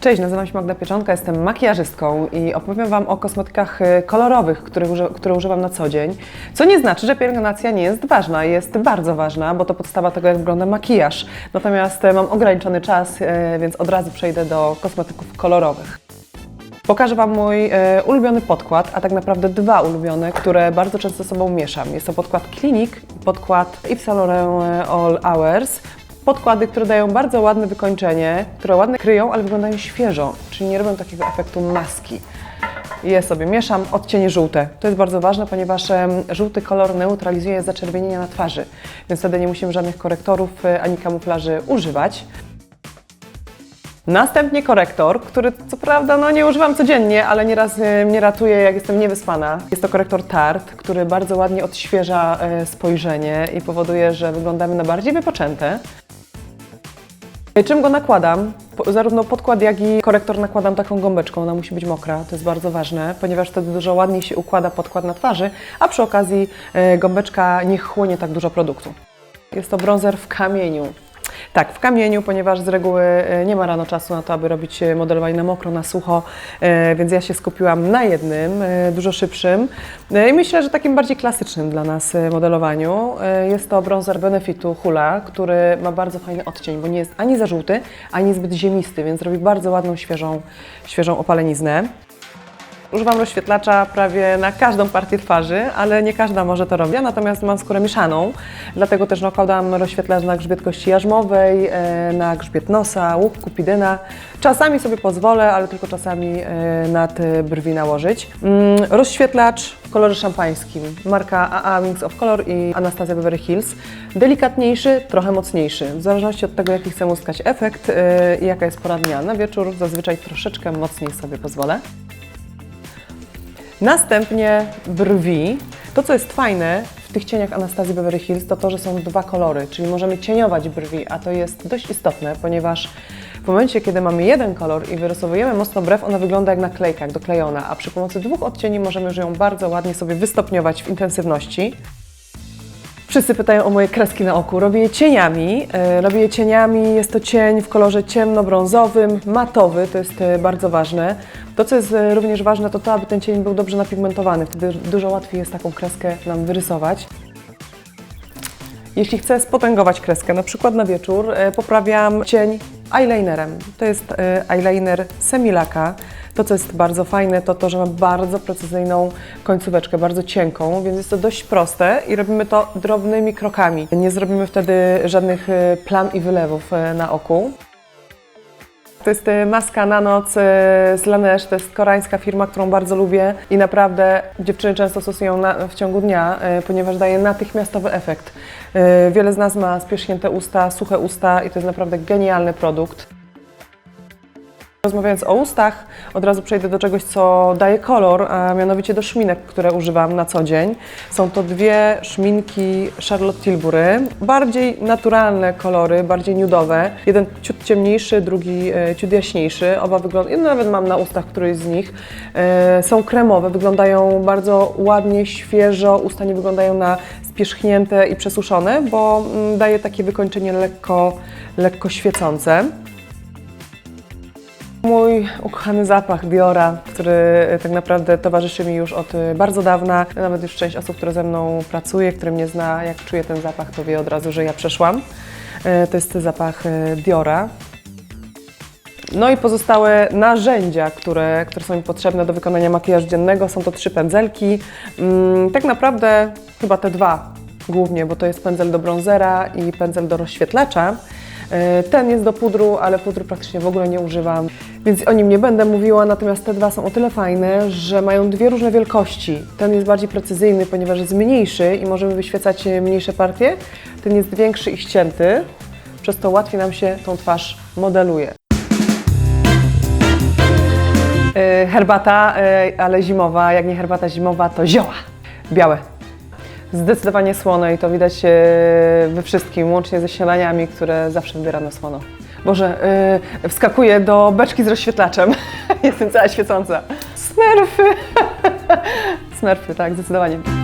Cześć, nazywam się Magda Pieczonka, jestem makijażystką i opowiem Wam o kosmetykach e, kolorowych, których które używam na co dzień. Co nie znaczy, że pielęgnacja nie jest ważna, jest bardzo ważna, bo to podstawa tego, jak wygląda makijaż. Natomiast e, mam ograniczony czas, e, więc od razu przejdę do kosmetyków kolorowych. Pokażę Wam mój e, ulubiony podkład, a tak naprawdę dwa ulubione, które bardzo często ze sobą mieszam. Jest to podkład Clinique podkład Yves Saint Laurent All Hours. Podkłady, które dają bardzo ładne wykończenie, które ładnie kryją, ale wyglądają świeżo, czyli nie robią takiego efektu maski. Je sobie mieszam, odcienie żółte. To jest bardzo ważne, ponieważ żółty kolor neutralizuje zaczerwienienia na twarzy, więc wtedy nie musimy żadnych korektorów e, ani kamuflaży używać. Następnie korektor, który co prawda no, nie używam codziennie, ale nieraz e, mnie ratuje, jak jestem niewyspana. Jest to korektor Tarte, który bardzo ładnie odświeża e, spojrzenie i powoduje, że wyglądamy na bardziej wypoczęte. E, Czym go nakładam? Po- Zarówno podkład, jak i korektor nakładam taką gąbeczką. Ona musi być mokra, to jest bardzo ważne, ponieważ wtedy dużo ładniej się układa podkład na twarzy, a przy okazji e, gąbeczka nie chłonie tak dużo produktu. Jest to bronzer w kamieniu. Tak, w kamieniu, ponieważ z reguły e, nie ma rano czasu na to, aby robić e, modelowanie na mokro, na sucho, e, więc ja się skupiłam na jednym, dużo szybszym i myślę, że takim bardziej klasycznym dla nas modelowaniu. Jest to bronzer Benefitu Hula, który ma bardzo fajny odcień, bo nie jest ani za żółty, ani zbyt ziemisty, więc robi bardzo ładną, świeżą, świeżą opaleniznę. Używam rozświetlacza prawie na każdą partię twarzy, ale nie każda może to robić. Ja natomiast mam skórę mieszaną, dlatego też nakładam rozświetlacz na grzbiet kości jarzmowej, e, na grzbiet nosa, łuk, kupidyna. Czasami sobie pozwolę, ale tylko czasami e, nad brwi nałożyć. Mm, Rozświetlacz w kolorze szampańskim. Marka AA Wings of Color i Anastasia Beverly Hills. Delikatniejszy, trochę mocniejszy. W zależności od tego, jaki chcę uzyskać efekt e, i jaka jest pora dnia. Na wieczór zazwyczaj troszeczkę mocniej sobie pozwolę. Następnie brwi. To, co jest fajne w tych cieniach Anastazji Beverly Hills, to to, że są dwa kolory, czyli możemy cieniować brwi, a to jest dość istotne, ponieważ w momencie, kiedy mamy jeden kolor i wyrysowujemy mocno brew, ona wygląda jak naklejka, jak doklejona, a przy pomocy dwóch odcieni możemy już ją bardzo ładnie sobie wystopniować w intensywności. Wszyscy pytają o moje kreski na oku. Robię je cieniami. E, Robię je cieniami. Jest to cień w kolorze ciemnobrązowym, matowy, to jest e, bardzo ważne. To, co jest e, również ważne, to to, aby ten cień był dobrze napigmentowany. Wtedy dużo łatwiej jest taką kreskę nam wyrysować. Jeśli chcę spotęgować kreskę, na przykład na wieczór, poprawiam cień eyelinerem. To jest e, eyeliner Semilaka. To, co jest bardzo fajne, to to, że ma bardzo precyzyjną końcóweczkę, bardzo cienką, więc jest to dość proste i robimy to drobnymi krokami. Nie zrobimy wtedy żadnych e, plam i wylewów e, na oku. To jest e, maska na noc e, z Laneige, to jest koreańska firma, którą bardzo lubię i naprawdę dziewczyny często stosują w ciągu dnia, e, ponieważ daje natychmiastowy efekt. Wiele z nas ma spierzchnięte usta, suche usta i to jest naprawdę genialny produkt. Rozmawiając o ustach, od razu przejdę do czegoś, co daje kolor, a mianowicie do szminek, które używam na co dzień. Są to dwie szminki Charlotte Tilbury, bardziej naturalne kolory, bardziej nudowe. Jeden ciut ciemniejszy, drugi e, ciut jaśniejszy. Oba wyglądają, nawet mam na ustach któryś z nich. E, są kremowe, wyglądają bardzo ładnie, świeżo. Usta nie wyglądają na spierzchnięte i przesuszone, bo mm, daje takie wykończenie lekko, lekko świecące. Mój ukochany zapach Diora, który tak naprawdę towarzyszy mi już od y, bardzo dawna. Nawet już część osób, które ze mną pracuje, które mnie zna, jak czuje ten zapach, to wie od razu, że ja przeszłam. E, To jest zapach Diora. No i pozostałe narzędzia, które, które są mi potrzebne do wykonania makijażu dziennego, są to trzy pędzelki. Mm, Tak naprawdę chyba te dwa głównie, bo to jest pędzel do bronzera i pędzel do rozświetlacza. E, Ten jest do pudru, ale pudru praktycznie w ogóle nie używam, więc o nim nie będę mówiła, natomiast te dwa są o tyle fajne, że mają dwie różne wielkości. Ten jest bardziej precyzyjny, ponieważ jest mniejszy i możemy wyświecać mniejsze partie. Ten jest większy i ścięty, przez to łatwiej nam się tą twarz modeluje. E, Herbata, e, ale zimowa. Jak nie herbata zimowa, to zioła białe. Zdecydowanie słone i to widać e, we wszystkim, łącznie ze śniadaniami, które zawsze wybieram na słono. Boże, e, wskakuję do beczki z rozświetlaczem. Jestem cała świecąca. Smerfy! Smerfy, tak, zdecydowanie.